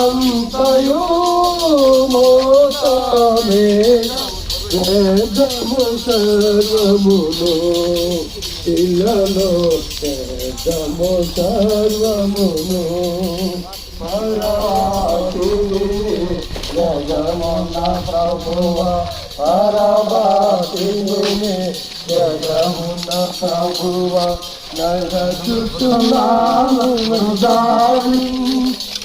అంతయు మోసమే వేదము సర్వమును ఇళ్ళలో వేదము సర్వమును. పరాతిని జగమున ప్రభువ పరవాతిని జగమున ప్రభువ నర చుట్టునాను దారి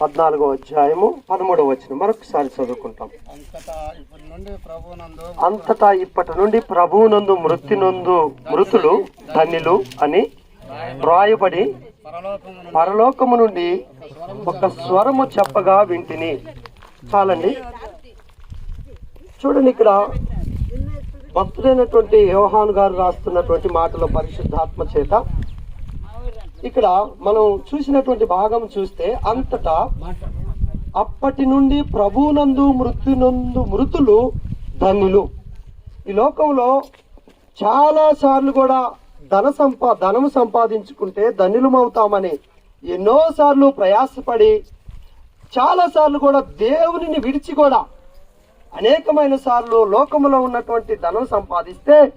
పద్నాలుగో అధ్యాయము పదమూడవ వచ్చిన మరొకసారి చదువుకుంటాం. అంతటా ఇప్పటి నుండి ప్రభువునందు మృత్యునందు మృతులు ధన్యులు అని పరలోకమును పరలోకము నుండి ఒక స్వరము చెప్పగా వింటిని. చాలండి. చూడండి ఇక్కడ భక్తుడైనటువంటి యోహాన్ గారు రాస్తున్నటువంటి మాటలో పరిశుద్ధాత్మ చేత ఇక్కడ మనం చూసినటువంటి భాగం చూస్తే అంతటా అప్పటి నుండి ప్రభునందు మృత్యునందు మృతులు ధన్యులు. ఈ లోకంలో చాలా సార్లు కూడా ధన సంపా ధనము సంపాదించుకుంటే ధన్యులమవుతామని ఎన్నోసార్లు ప్రయాసపడి చాలా సార్లు కూడా దేవునిని విడిచి కూడా అనేకమైన సార్లు లోకంలో ఉన్నటువంటి ధనం సంపాదిస్తే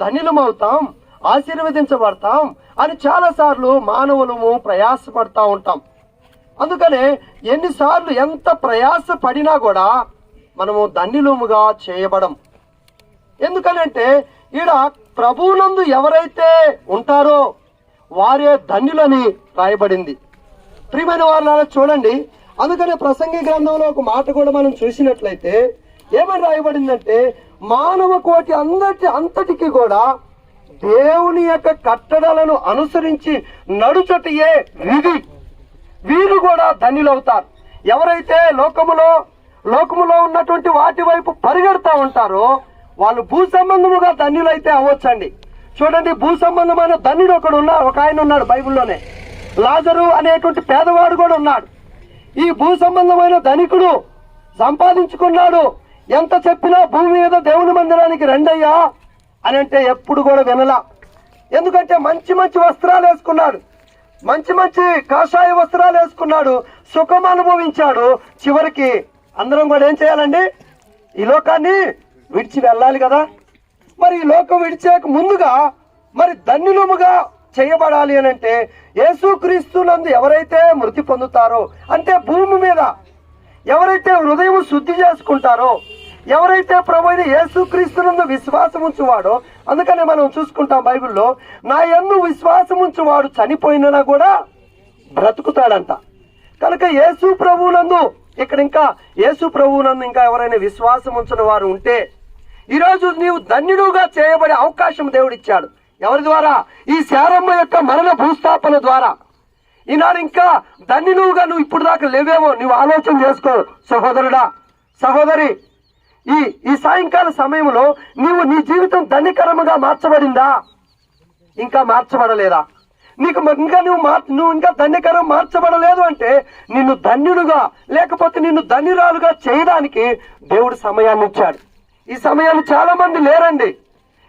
ధన్యులమవుతాం ఆశీర్వదించబడతాం అని చాలా సార్లు మానవులము ప్రయాసపడతా ఉంటాం. అందుకనే ఎన్నిసార్లు ఎంత ప్రయాస పడినా కూడా మనము ధన్యులముగా చేయబడం. ఎందుకనంటే ఈడ ప్రభువునందు ఎవరైతే ఉంటారో వారే ధన్యులని రాయబడింది. ప్రియమైన వాళ్ళ చూడండి. అందుకనే ప్రసంగి గ్రంథంలో ఒక మాట కూడా మనం చూసినట్లయితే ఏమని రాయబడిందంటే మానవ కోటి అందటి అంతటికి కూడా దేవుని యొక్క కట్టడలను అనుసరించి నడుచటియే విధి. వీరు కూడా ధన్యులవుతారు. ఎవరైతే లోకములో లోకములో ఉన్నటువంటి వాటి వైపు పరిగెడతా ఉంటారో వాళ్ళు భూ సంబంధముగా ధన్యులైతే అవ్వచ్చండి. చూడండి భూ సంబంధమైన ధన్యుడు ఒకడు ఉన్నారు ఒక ఆయన ఉన్నాడు బైబిల్లోనే. లాజరు అనేటువంటి పేదవాడు కూడా ఉన్నాడు. ఈ భూ సంబంధమైన ధనికుడు సంపాదించుకున్నాడు. ఎంత చెప్పినా భూమి మీద దేవుని మందిరానికి రెండయ్యా? అని అంటే ఎప్పుడు కూడా వినలా. ఎందుకంటే మంచి మంచి వస్త్రాలు వేసుకున్నాడు. మంచి మంచి కాషాయ వస్త్రాలు వేసుకున్నాడు. సుఖం అనుభవించాడు. చివరికి అందరం కూడా ఏం చేయాలండి? ఈ లోకాన్ని విడిచి వెళ్ళాలి కదా. మరి ఈ లోకం విడిచేక ముందుగా మరి ధన్యులముగా చేయబడాలి అని అంటే యేసుక్రీస్తునందు ఎవరైతే మృతి పొందుతారో అంటే భూమి మీద ఎవరైతే హృదయం శుద్ధి చేసుకుంటారో ఎవరైతే ప్రభుని యేసుక్రీస్తునందు విశ్వాసం ఉంచువాడో అందుకనే మనం చూసుకుంటాం బైబిల్లో నా ఎందు విశ్వాసం ఉంచువాడు చనిపోయినా కూడా బ్రతుకుతాడంట. కనుక యేసు ప్రభువునందు ఇక్కడ ఇంకా యేసు ప్రభువునందు ఇంకా ఎవరైనా విశ్వాసం ఉంచిన వారు ఉంటే ఈరోజు నీవు ధన్యుడుగా చేయబడే అవకాశం దేవుడిచ్చాడు. ఎవరి ద్వారా? ఈ శారమ్మ యొక్క మరణ భూస్థాపన ద్వారా. ఈనాడు ఇంకా ధన్యులుగా నువ్వు ఇప్పుడు దాకా లేవేమో నువ్వు ఆలోచన చేసుకో సహోదరుడా సహోదరి. ఈ ఈ సాయంకాల సమయంలో నీవు నీ జీవితం ధన్యకరముగా మార్చబడిందా? ఇంకా మార్చబడలేదా? నీకు ఇంకా నువ్వు మార్ నువ్వు ఇంకా ధన్యకరం మార్చబడలేదు అంటే నిన్ను ధన్యుడుగా లేకపోతే నిన్ను ధన్యురాలుగా చేయడానికి దేవుడు సమయాన్ని ఇచ్చాడు. ఈ సమయాన్ని చాలా మంది లేరండి.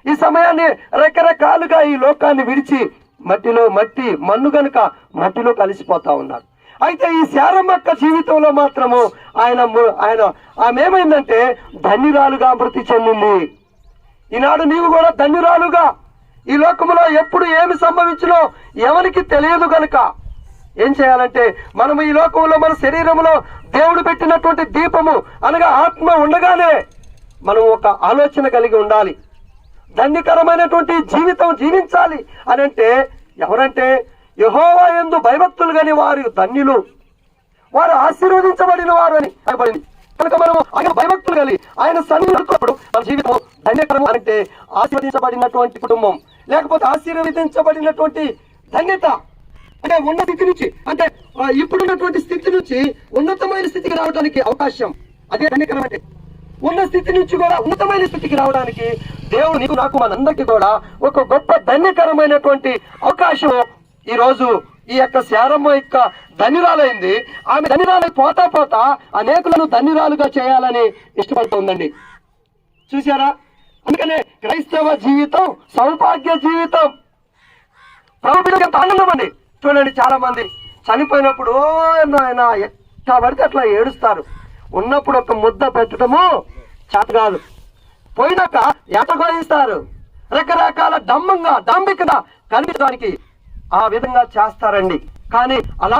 ఈ సమయాన్ని రకరకాలుగా ఈ లోకాన్ని విడిచి మట్టిలో మట్టి మన్ను గనుక మట్టిలో కలిసిపోతా ఉన్నారు. అయితే ఈ శారమ్మక్క జీవితంలో మాత్రము ఆయన ఆయన ఆమె ఏమైందంటే ధన్యురాలుగా మృతి చెందింది. ఈనాడు నీవు కూడా ధన్యురాలుగా. ఈ లోకములో ఎప్పుడు ఏమి సంభవించినో ఎవరికి తెలియదు కనుక ఏం చేయాలంటే మనం ఈ లోకంలో మన శరీరంలో దేవుడు పెట్టినటువంటి దీపము అనగా ఆత్మ ఉండగానే మనం ఒక ఆలోచన కలిగి ఉండాలి. ధన్యకరమైనటువంటి జీవితం జీవించాలి అని అంటే ఎవరంటే యహోవా ఎందు భయభక్తులు గని వారు ధన్యులు. వారు ఆశీర్వదించబడిన వారు అని రాయబడింది కనుక మనం ఆయన భయభక్తులు కలిగి ఆయన సన్నిహితుడు మన జీవితం ధన్యకరము అంటే ఆశీర్వదించబడినటువంటి కుటుంబం లేకపోతే ఆశీర్వదించబడినటువంటి ధన్యత. అంటే ఉన్న స్థితి నుంచి అంటే ఇప్పుడున్నటువంటి స్థితి నుంచి ఉన్నతమైన స్థితికి రావడానికి అవకాశం. అదే ధన్యకరం అంటే ఉన్న స్థితి నుంచి కూడా ఉన్నతమైన స్థితికి రావడానికి దేవుడు నీకు నాకు మనందరికీ కూడా ఒక గొప్ప ధన్యకరమైనటువంటి అవకాశం ఈ రోజు ఈ యొక్క శారమ్మ యొక్క ధనిరాలైంది. ఆమె ధనిరాలై పోతా పోతా అనేకులను ధనిరాలుగా చేయాలని ఇష్టపడుతుందండి. చూసారా అందుకనే క్రైస్తవ జీవితం సౌభాగ్య జీవితం. ప్రభు బిడ్డకి ఎంత ఆనందం అండి. చూడండి చాలా మంది చనిపోయినప్పుడు ఆయన నాయన ఎట్లా పడితే అట్లా ఏడుస్తారు. ఉన్నప్పుడు ఒక ముద్ద పెట్టడము చేత కాదు. పోయినాక ఎటగోయిస్తారు రకరకాల డమ్మంగా డాంబికగా కనిపించడానికి ఆ విధంగా చేస్తారండి. కానీ అలా